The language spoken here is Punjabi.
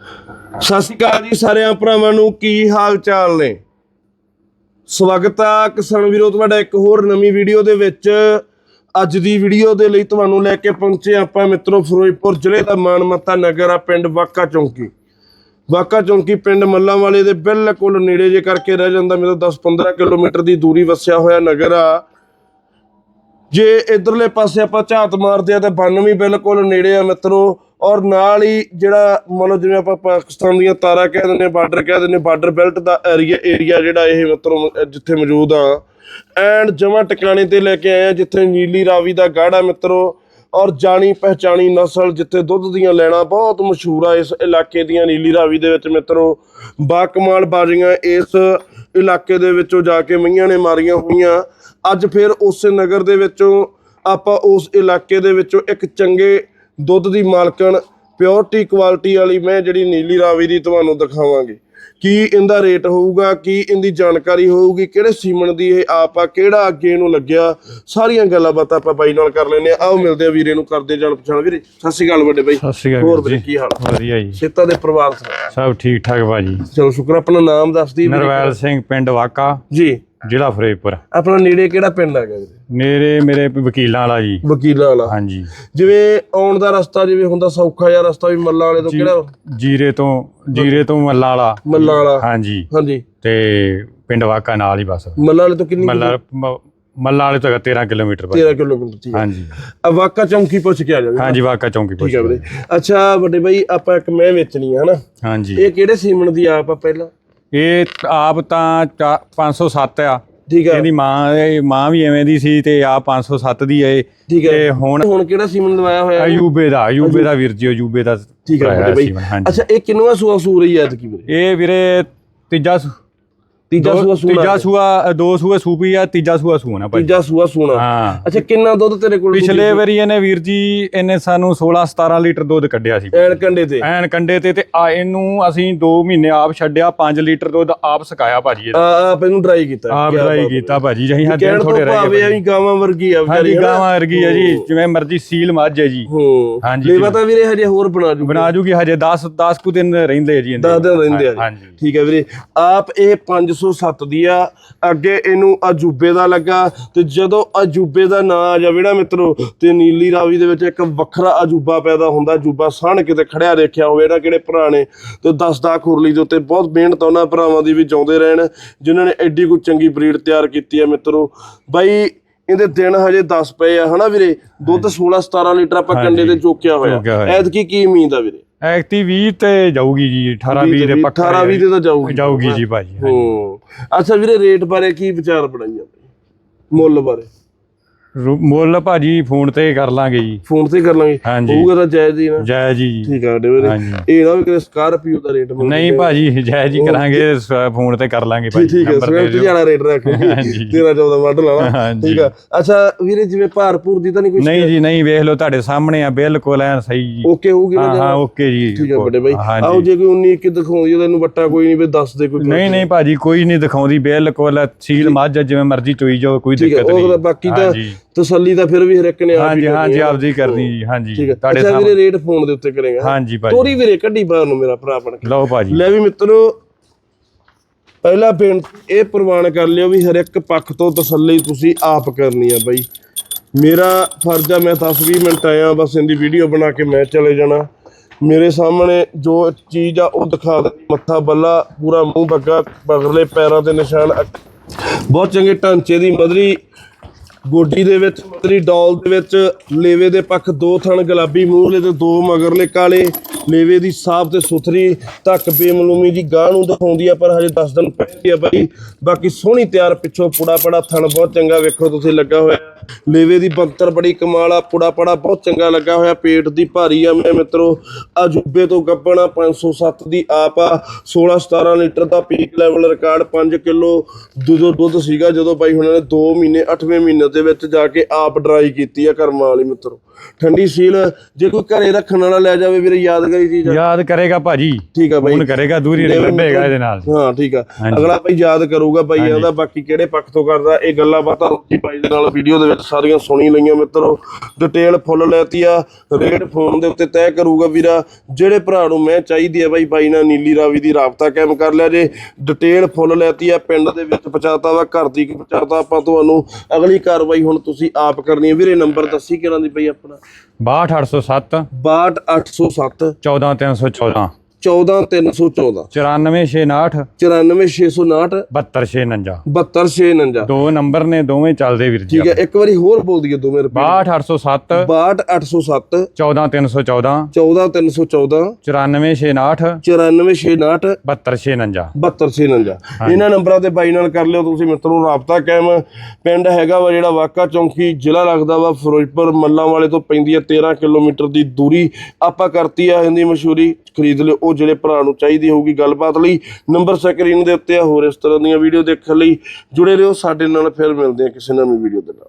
ਸਤਿ ਸ਼੍ਰੀ ਅਕਾਲ ਜੀ ਸਾਰਿਆਂ ਭਰਾਵਾਂ ਨੂੰ, ਕੀ ਹਾਲ ਚਾਲ ਨੇ? ਸਵਾਗਤ ਆ ਕਿਸਾਨ ਵੀਰੋ ਤੁਹਾਡਾ ਇੱਕ ਹੋਰ ਨਵੀਂ ਵੀਡੀਓ ਦੇ ਵਿੱਚ। ਅੱਜ ਦੀ ਵੀਡੀਓ ਦੇ ਲਈ ਤੁਹਾਨੂੰ ਲੈ ਕੇ ਪਹੁੰਚੇ ਆਪਾਂ ਮਿੱਤਰੋ ਫਿਰੋਜ਼ਪੁਰ ਜ਼ਿਲ੍ਹੇ ਦਾ ਮਾਨਮੱਤਾ ਨਗਰ ਆ ਪਿੰਡ ਵਾਕਾ ਚੌਂਕੀ। ਵਾਕਾ ਚੌਂਕੀ ਪਿੰਡ ਮੱਲਾਂ ਵਾਲੇ ਦੇ ਬਿਲਕੁਲ ਨੇੜੇ ਜੇ ਕਰਕੇ ਰਹਿ ਜਾਂਦਾ, ਮੇਰੇ 10-15 ਕਿਲੋਮੀਟਰ ਦੀ ਦੂਰੀ ਵਸਿਆ ਹੋਇਆ ਨਗਰ ਆ। ਜੇ ਇਧਰਲੇ ਪਾਸੇ ਆਪਾਂ ਝਾਤ ਮਾਰਦੇ ਆ ਤਾਂ ਬੰਨ ਵੀ ਬਿਲਕੁਲ ਨੇੜੇ ਆ ਮਿੱਤਰੋ। ਔਰ ਨਾਲ ਹੀ ਜਿਹੜਾ ਮੰਨ ਲਓ ਜਿਵੇਂ ਆਪਾਂ ਪਾਕਿਸਤਾਨ ਦੀਆਂ ਤਾਰਾਂ ਕਹਿ ਦਿੰਦੇ ਬਾਰਡਰ ਕਹਿ ਦਿੰਦੇ ਬਾਰਡਰ ਬੈਲਟ ਦਾ ਏਰੀਆ ਏਰੀਆ ਜਿਹੜਾ ਇਹ ਮਿੱਤਰੋ ਜਿੱਥੇ ਮੌਜੂਦ ਆ ਐਂਡ ਜਮਾ ਟਿਕਾਣੇ ਤੇ ਲੈ ਕੇ ਆਏ ਆ ਜਿੱਥੇ ਨੀਲੀ ਰਾਵੀ ਦਾ ਗਾੜਾ ਆ ਮਿੱਤਰੋ, ਔਰ ਜਾਣੀ ਪਹਿਚਾਣੀ ਨਸਲ ਜਿੱਥੇ ਦੁੱਧ ਦੀਆਂ ਲੈਣਾ ਬਹੁਤ ਮਸ਼ਹੂਰ ਆ ਇਸ ਇਲਾਕੇ ਦੀਆਂ ਨੀਲੀ ਰਾਵੀ ਦੇ ਵਿੱਚ ਮਿੱਤਰੋ। ਬਾਕਮਾਲ ਬਾਜ਼ੀਆਂ ਇਸ ਇਲਾਕੇ ਦੇ ਵਿੱਚੋਂ ਜਾ ਕੇ ਮਈਆਂ ਨੇ ਮਾਰੀਆਂ ਹੋਈਆਂ। ਅੱਜ ਫਿਰ ਉਸੇ ਨਗਰ ਦੇ ਵਿੱਚੋਂ ਆਪਾਂ ਉਸ ਇਲਾਕੇ ਦੇ ਵਿੱਚੋਂ ਇੱਕ ਚੰਗੇ ਦੁੱਧ ਦੀ ਮਾਲਕਣ ਪਿਓਰਟੀ ਕੁਆਲਿਟੀ ਵਾਲੀ ਮੈਂ ਜਿਹੜੀ ਨੀਲੀ ਰਾਵੀ ਦੀ ਤੁਹਾਨੂੰ ਦਿਖਾਵਾਂਗੇ। ਕੀ ਇਹਦਾ ਰੇਟ ਹੋਊਗਾ ਕੀ ਇਹਦੀ ਜਾਣਕਾਰੀ ਹੋਊਗੀ ਕਿਹੜੇ ਸੀਮਨ ਦੀ ਇਹ ਆਪ ਆ ਕਿਹੜਾ ਅੱਗੇ ਇਹਨੂੰ ਲੱਗਿਆ? ਸਾਰੀਆਂ ਗੱਲਾਂ ਬਾਤਾਂ ਆਪਾਂ ਬਾਈ ਨਾਲ ਕਰ ਲੈਨੇ ਆ ਆਓ ਮਿਲਦੇ ਆ ਵੀਰੇ ਨੂੰ ਕਰਦੇ ਜਾਣ ਪਛਾਣ ਵੀਰੇ ਸਤਿ ਸ਼੍ਰੀ ਅਕਾਲ ਵੱਡੇ ਬਾਈ। ਸਤਿ ਸ਼੍ਰੀ ਅਕਾਲ ਹੋਰ ਵੀਰ ਕੀ ਹਾਲ ਵਧੀਆ ਜੀ। ਸੇਤਾ ਦੇ ਪਰਿਵਾਰ ਸਭ ਠੀਕ ਠਾਕ ਬਾਜੀ ਚਲੋ ਸ਼ੁਕਰ ਆਪਣਾ ਨਾਮ ਦੱਸ ਦੀ। ਨਰਵੈਲ ਸਿੰਘ ਪਿੰਡ ਵਾਕਾ। ਜੀ। ਜ਼ਿਲ੍ਹਾ ਫਰੇਪੁਰ ਆਪਣਾ ਨੇੜੇ ਕਿਹੜਾ ਪਿੰਡ ਆ ਗਿਆ ਵੀਰੇ ਮੇਰੇ ਮੇਰੇ ਵਕੀਲਾਂ ਵਾਲਾ ਜੀ। ਵਕੀਲਾਂ ਵਾਲਾ। ਹਾਂਜੀ। ਜਿਵੇਂ ਆਉਣ ਦਾ ਰਸਤਾ ਜਿਵੇਂ ਹੁੰਦਾ ਸੌਖਾ ਜਿਹਾ ਰਸਤਾ ਵੀ ਮੱਲਾਂ ਵਾਲੇ ਤੋਂ ਕਿਹੜਾ? ਜੀਰੇ ਤੋਂ ਜੀਰੇ ਤੋਂ ਮੱਲਾ ਵਾਲਾ। ਮੱਲਾਂ ਵਾਲਾ। ਹਾਂਜੀ। ਹਾਂਜੀ। ਤੇ ਪਿੰਡ ਵਾਕਾ ਨਾਲ ਹੀ ਬਸ। ਮੱਲਾਂ ਵਾਲੇ ਤੋਂ ਕਿੰਨੀ ਮੱਲਾ ਮੱਲਾ ਵਾਲੇ ਤੋਂ ਹੈਗਾ 13 ਕਿਲੋਮੀਟਰ ਬਾਈ 13 ਕਿਲੋਮੀਟਰ ਹਾਂਜੀ। ਵਾਕਾ ਚੌਂਕੀ ਪੁੱਛ ਕੇ ਆ ਜਾਵੇ ਹਾਂਜੀ ਵਾਕਾ ਚੌਂਕੀ ਠੀਕ ਹੈ ਵੀਰੇ। ਅੱਛਾ ਵੱਡੇ ਬਾਈ ਆਪਾਂ ਇੱਕ ਮੈਂ ਵੇਚਣੀ ਹੈ ਹਨਾ? ਹਾਂਜੀ। ਇਹ ਕਿਹੜੇ ਸੀਮਨ ਦੀ ਆਪ ਆ ਪਹਿਲਾਂ? ਇਹ ਆਪ ਤਾਂ ਚਾ- 507 ਆ। ਠੀਕ ਹੈ ਇਹਦੀ ਮਾਂ ਇਹ ਮਾਂ ਵੀ ਐਵੇਂ ਦੀ ਸੀ ਤੇ ਆ 507 ਦੀ ਹੈ ਠੀਕ ਹੈ ਤੇ ਹੁਣ ਹੁਣ ਕਿਹੜਾ ਸੀਮਨ ਲਵਾਇਆ ਹੋਇਆ? ਹੈ? ਅਯੂਬੇ ਦਾ ਅਯੂਬੇ ਦਾ ਵੀਰ ਜੀ ਅਯੂਬੇ ਦਾ ਠੀਕ ਹੈ ਅੱਛਾ ਇਹ ਕਿੰਨਵਾ ਸੂਆ ਸੂ ਰਹੀ ਹੈ ਐਤਕੀ ਵੀਰੇ? ਇਹ ਵੀਰੇ ਤੀਜਾ ਤੀਜਾ ਸੂਆ ਸੂਣਾ ਤੀਜਾ ਸੂਆ ਦੋ ਸੂਏ ਸੂਪੀ ਆ ਤੀਜਾ ਸੂਆ ਸੂਣਾ ਭਾਈ। ਤੀਜਾ ਸੂਆ ਸੂਣਾ। ਹਾਂ। ਅੱਛਾ ਕਿੰਨਾ ਦੁੱਧ ਤੇਰੇ ਕੋਲ ਪਿਛਲੇ ਵਾਰੀ ਇਹਨੇ ਵੀਰ ਜੀ ਇਹਨੇ ਸਾਨੂੰ 16 17 ਲੀਟਰ ਦੁੱਧ ਕੱਢਿਆ ਸੀ। ਐਨ ਕੰਡੇ ਤੇ? ਐਨ ਕੰਡੇ ਤੇ ਤੇ ਆ ਇਹਨੂੰ ਅਸੀਂ 2 ਮਹੀਨੇ ਆਪ ਛੱਡਿਆ 5 ਲੀਟਰ ਦੁੱਧ ਆਪ ਸੁਕਾਇਆ ਭਾਜੀ ਇਹਦਾ। ਆਪ ਇਹਨੂੰ ਡਰਾਈ ਕੀਤਾ। ਆਪ ਕਿਆ ਡਰਾਈ ਬਾਤ। ਕੀਤਾ ਭਾਜੀ ਅਸੀਂ ਹਾਂ ਕਹਿਣ ਤੋਂ ਥੋੜੇ ਰਹਿ ਭਾਵੇਂ ਗਏ ਵੀ ਗਾਵਾਂ ਵਰਗੀ ਆ ਹਨਾ? ਗਾਵਾਂ ਵਰਗੀ ਹੈ ਜੀ ਜਿਵੇਂ ਮਰਜ਼ੀ ਸੀਲ ਮੱਝ ਹੈ ਜੀ। ਹੂੰ। ਹਾਂਜੀ, ਲੇਵਾ ਤਾਂ ਵੀਰੇ ਹਜੇ ਹੋਰ ਬਣਾ ਜੂ ਬਣਾ ਜੂਗੀ ਹਜੇ 10 10 ਕੁ ਦਿਨ ਰਹਿੰਦੇ ਆ ਜੀ ਇਹਦੇ। 10 ਦਿਨ ਰਹਿੰਦੇ ਆ ਜੀ। ਹਾਂਜੀ। ਠੀਕ ਹੈ ਵੀਰੇ। ਆਪ ਇਹ 507 ਦੀ ਆ। ਅੱਗੇ ਇਹਨੂੰ ਅਜੂਬੇ ਦਾ ਲੱਗਾ ਤੇ ਜਦੋਂ ਅਜੂਬੇ ਦਾ ਨਾਂ ਆ ਜਾਵੇ ਨਾ ਮਿੱਤਰੋ ਤੇ ਨੀਲੀ ਰਾਵੀ ਦੇ ਵਿੱਚ ਇੱਕ ਵੱਖਰਾ ਅਜੂਬਾ ਪੈਦਾ ਹੁੰਦਾ। ਅਜੂਬਾ ਸਾਹਣ ਕਿਤੇ ਖੜਿਆ ਦੇਖਿਆ ਹੋਵੇ ਨਾ ਕਿਹੜੇ ਨੇ। ਤੇ ਦੱਸਦਾ ਖੁਰਲੀ ਦੇ ਉੱਤੇ ਬਹੁਤ ਮਿਹਨਤ ਉਹਨਾਂ ਭਰਾਵਾਂ ਦੀ ਵੀ ਜਾਉਂਦੇ ਰਹਿਣ ਜਿਨ੍ਹਾਂ ਨੇ ਐਡੀ ਕੋਈ ਚੰਗੀ ਬਰੀਡ ਤਿਆਰ ਕੀਤੀ ਆ ਮਿੱਤਰੋ। ਬਾਈ ਇਹਦੇ ਦਿਨ ਹਜੇ 10 ਪਏ ਆ ਹਨਾ ਵੀਰੇ? ਦੁੱਧ 16 17 ਲੀਟਰ ਆਪਾਂ ਕੰਡੇ ਤੇ ਚੋਕਿਆ ਹੋਇਆ। ਚੋਕਿਆ ਹੋਇਆ। ਐਤਕੀ ਕੀ ਉਮੀਦ ਆ ਵੀਰੇ? ਐਕਟੀ 20 ਤੇ ਜਾਊਗੀ ਜੀ 18 20 ਦੇ ਪੱਕਾ 18 20 ਦੇ ਤਾਂ ਜਾਊਗੀ। ਜਾਊਗੀ ਜੀ ਭਾਜੀ ਹੂੰ ਅੱਛਾ ਵੀਰੇ ਰੇਟ ਬਾਰੇ ਕੀ ਵਿਚਾਰ ਬਣਾਈਆਂ ਮੁੱਲ ਬਾਰੇ। ਰੂ- ਮੁੱਲ ਭਾਜੀ ਫੋਨ ਤੇ ਕਰ ਲਾਂਗੇ ਜੀ। ਫੋਨ ਤੇ ਕਰ ਲਾਂਗੇ। ਹਾਂਜੀ। ਹੋਊਗਾ ਤਾਂ ਜਾਇਜ਼ ਹੀ ਨਾ। ਜੈ ਜੀ ਠੀਕ ਆ ਵੀਰੇ। ਹਾਂਜੀ। ਇਹ ਨਾ ਵੀ ਕਿ ਸਕਾਰਪੀਓ ਦਾ ਰੇਟ ਨਹੀਂ ਭਾਜੀ ਜੈ ਜੀ ਕਰਾਂਗੇ ਸ- ਫੋਨ ਤੇ ਕਰ ਲਾਂਗੇ ਭਾਜੀ ਠੀਕ ਹੈ ਨੰਬਰ ਦੇ ਸਵਿਫਟ ਦਿਓ। ਜਾਣਾ ਰੇਟ ਰੱਖ ਹਾਂਜੀ। 13 14 ਮਾਡਲ ਆਣਾ ਹਾਂਜੀ। ਠੀਕ ਆ। ਅੱਛਾ ਵੀਰੇ ਜਿਵੇਂ ਭਾਰਪੂਰ ਦੀ ਤਾਂ ਨਹੀਂ ਕੋਈ ਨਹੀਂ ਜੀ ਨਹੀਂ ਵੇਖ ਲਓ ਤੁਹਾਡੇ ਸਾਹਮਣੇ ਆ ਬਿਲਕੁਲ ਐ ਸਹੀ ਜੀ। ਓਕੇ ਹੋਊਗੀ ਨਾ ਹਾਂ ਹਾਂ? ਓਕੇ ਜੀ ਠੀਕ ਆ ਵੱਡੇ ਬਾਈ। ਹਾਂਜੀ। ਆਓ ਜੇ ਕੋਈ 19 ਕਿ ਦਿਖਾਉਂਦੀ ਉਹਦਾ ਇਹਨੂੰ ਵੱਟਾ ਕੋਈ ਨਹੀਂ ਵੀ ਦੱਸ ਦੇ ਕੋਈ ਨਹੀਂ ਨਹੀਂ ਭਾਜੀ ਕੋਈ ਨਹੀਂ ਦਿਖਾਉਂਦੀ ਬਿਲਕੁਲ ਸੀਲ ਮੱਝ ਆ, ਜਿਵੇਂ ਮਰਜ਼ੀ ਚੋਈ ਜਾਓ ਕੋਈ ਠੀਕ ਹੈ ਦਿੱਕਤ ਉਹ ਨਹੀਂ। ਤਾਂ ਬਾਕੀ ਤਾਂ ਹਾਂਜੀ। ਤਸੱਲੀ ਤਾਂ ਫਿਰ ਵੀ ਹਰ ਇੱਕ ਨੇ ਆਪ ਹੀ ਹਾਂਜੀ ਹਾਂਜੀ ਆ। ਆਪਦੀ ਕਰਨੀ ਜੀ ਹਾਂਜੀ ਤੁਹਾਡੇ ਅੱਛਾ ਵੀਰੇ ਸਾਹਮਣੇ। ਰੇਟ ਫੋਨ ਦੇ ਉੱਤੇ ਕਰੇਗਾ। ਹਾਂਜੀ ਭਾਜੀ। ਤੋਰੀ ਵੀਰੇ ਕੱਢੀ ਬਾਹਰ ਨੂੰ ਮੇਰਾ ਭਰਾ ਬਣ ਕੇ। ਲਓ ਭਾਜੀ। ਲੈ ਵੀ ਮਿੱਤਰੋ ਪਹਿਲਾ ਬੇਨਤੀ ਇਹ ਪ੍ਰਵਾਨ ਕਰ ਲਿਓ ਵੀ ਹਰ ਇੱਕ ਪੱਖ ਤੋਂ ਤਸੱਲੀ ਤੁਸੀਂ ਆਪ ਕਰਨੀ ਆ ਬਾਈ। ਮੇਰਾ ਫਰਜ਼ ਆ ਮੈਂ 10-20 ਮਿੰਟ ਆਇਆ ਬਸ ਇਹਦੀ ਵੀਡੀਓ ਬਣਾ ਕੇ ਮੈਂ ਚਲੇ ਜਾਣਾ। ਮੇਰੇ ਸਾਹਮਣੇ ਜੋ ਚੀਜ਼ ਆ ਉਹ ਦਿਖਾ ਦੇ। ਮੱਥਾ ਬੱਲਾ ਪੂਰਾ ਮੂੰਹ ਬੱਗਾ ਬਗਲੇ ਪੈਰਾਂ ਤੇ ਨਿਸ਼ਾਨ ਬਹੁਤ ਚੰਗੇ ਢਾਂਚੇ ਦੀ ਮਦਰੀ ਗੋਡੀ ਦੇ ਵਿੱਚ ਮਦਰੀ ਡੌਲ ਦੇ ਵਿੱਚ, ਲੇਵੇ ਦੇ ਪੱਖ ਦੋ ਥਣ, ਗੁਲਾਬੀ ਮੂਹਰਲੇ ਤੇ ਦੋ ਮਗਰਲੇ ਕਾਲੇ। ਲੇਵੇ ਦੀ ਸਾਫ਼ ਤੇ ਸੁਥਰੀ, ਧੱਕ ਬੇਮਲੂਮੀ ਜੀ ਗਾਂ ਨੂੰ ਦਿਖਾਉਂਦੀ ਆ, ਪਰ ਹਜੇ 10 ਦਿਨ ਪਈ ਆ ਬਾਈ। ਬਾਕੀ ਸੋਹਣੀ ਤਿਆਰ ਪਿੱਛੋਂ ਪੂੜਾ ਪੜਾ ਥਣ ਬਹੁਤ ਚੰਗਾ ਵੇਖੋ, ਤੁਸੀਂ ਲੱਗਾ ਹੋਇਆ। ਲੇਵੇ ਦੀ ਬੰਤਰ ਬੜੀ ਕਮਾਲ ਆ ਪੁੜਾ ਪੜਾ ਬਹੁਤ ਚੰਗਾ ਲੱਗਾ ਹੋਇਆ ਪੇਟ ਦੀ ਭਾਰੀ ਆ ਮੇਰੇ ਮਿੱਤਰੋ। ਅਜੂਬੇ ਤੋਂ ਗੱਬਣਾ 507 ਦੀ ਆਪ ਆ 16 17 ਲੀਟਰ ਦਾ ਪੀਕ ਲੈਵਲ ਰਿਕਾਰਡ 5 ਕਿਲੋ ਦੁੱਧ ਦੁੱਧ ਸੀਗਾ ਜਦੋਂ ਬਾਈ ਹੁਣਾਂ ਨੇ 2 ਮਹੀਨੇ 8ਵੇਂ ਮਹੀਨੇ ਦੇ ਵਿੱਚ ਜਾ ਕੇ ਆਪ ਡਰਾਈ ਕੀਤੀ ਆ ਕਰਮਾਂ ਵਾਲੀ ਮਿੱਤਰੋ। ਠੰਡੀ ਸੀਲ ਜੇ ਕੋਈ ਘਰੇ ਰੱਖਣ ਵਾਲਾ ਲੈ ਜਾਵੇ ਵੀਰੇ ਯਾਦਗਾਰੀ ਚੀਜ਼ ਆ। ਯਾਦ ਕਰੇਗਾ ਭਾਜੀ। ਠੀਕ ਆ ਬਾਈ। ਫੋਨ ਕਰੇਗਾ ਦੂਰੀ ਲੱਭੇਗਾ ਇਹਦੇ ਨਾਲ। ਹਾਂ ਠੀਕ ਆ। ਅਗਲਾ ਭਾਈ ਯਾਦ ਕਰੂਗਾ ਬਾਈ ਇਹਦਾ ਬਾਕੀ ਕਿਹੜੇ ਪੱਖ ਤੋਂ ਕਰਦਾ ਇਹ ਗੱਲਾਂ ਬਾਤਾਂ ਰੋਟੀ ਬਾਈ ਦੇ ਨਾਲ ਵੀਡੀਓ ਦੇ ਵਿੱਚ ਸਾਰੀਆਂ ਸੁਣੀ ਲਈਆਂ ਮਿੱਤਰੋ। ਡਿਟੇਲ ਫੁੱਲ ਲੈਤੀ ਆ। ਰੇਟ ਫੋਨ ਦੇ ਉੱਤੇ ਤੈਅ ਕਰੂਗਾ ਵੀਰਾ। ਜਿਹੜੇ ਭਰਾ ਨੂੰ ਮੈਂ ਚਾਹੀਦੀ ਆ ਬਾਈ ਬਾਈ ਨਾਲ ਨੀਲੀ ਰਾਵੀ ਦੀ ਰਾਬਤਾ ਕਾਇਮ ਕਰ ਲਿਆ ਜੇ। ਡਿਟੇਲ ਫੁੱਲ ਲੈਤੀ ਆ। ਪਿੰਡ ਦੇ ਵਿੱਚ ਪਹੁੰਚਾਤਾ ਵਾ ਘਰ ਦੀ ਪਹੁੰਚਾਤਾ ਆਪਾਂ ਤੁਹਾਨੂੰ। ਅਗਲੀ ਕਾਰਵਾਈ ਹੁਣ ਤੁਸੀਂ ਆਪ ਕਰਨੀ ਹੈ ਵੀਰੇ ਨੰਬਰ ਦੱਸੀ ਕਿਹਨਾਂ ਦੀ ਪਈ ਆਪਣਾ? 62807 62807 14314 14314 94659 94659 72659 72659 ਦੋ ਨੰਬਰ ਨੇ ਦੋਵੇਂ ਚੱਲਦੇ ਵੀਰ ਜੀ ਠੀਕ ਹੈ ਇੱਕ ਵਾਰੀ ਹੋਰ ਬੋਲ ਦਈਏ ਦੋਵੇਂ ਰੁਪਏ 62807 62807 14314 14314 94659 94659 72659 7259 ਇਹਨਾਂ ਨੰਬਰਾਂ ਤੇ ਬਾਈ ਨਾਲ ਕਰ ਲਿਓ ਤੁਸੀਂ ਮਿੱਤਰੋ ਰਾਬਤਾ ਕਾਇਮ ਪਿੰਡ ਹੈਗਾ ਵਾ ਜਿਹੜਾ ਵਾਕਾ ਚੌਂਕੀ ਜ਼ਿਲ੍ਹਾ ਲੱਗਦਾ ਵਾ ਫਿਰੋਜ਼ਪੁਰ ਮੱਲਾਂ ਵਾਲੇ ਤੋਂ ਪੈਂਦੀ ਹੈ 13 ਕਿਲੋਮੀਟਰ ਦੀ ਦੂਰੀ ਆਪਾਂ ਕਰਤੀ ਆ ਇਹਦੀ ਮਸ਼ਹੂਰੀ ਖਰੀਦ ਲਿਓ ਉਹ ਜਿਹੜੇ ਭਰਾ ਨੂੰ ਚਾਹੀਦੀ ਹੋਊਗੀ ਗੱਲਬਾਤ ਲਈ, ਨੰਬਰ ਸਕਰੀਨ ਦੇ ਉੱਤੇ ਆ, ਹੋਰ ਇਸ ਤਰ੍ਹਾਂ ਦੀਆਂ ਵੀਡੀਓ ਦੇਖਣ ਲਈ ਜੁੜੇ ਰਹੋ, ਸਾਡੇ ਨਾਲ ਫਿਰ ਮਿਲਦੇ ਆ ਕਿਸੇ ਨਵੀਂ ਵੀਡੀਓ ਦੇ ਨਾਲ।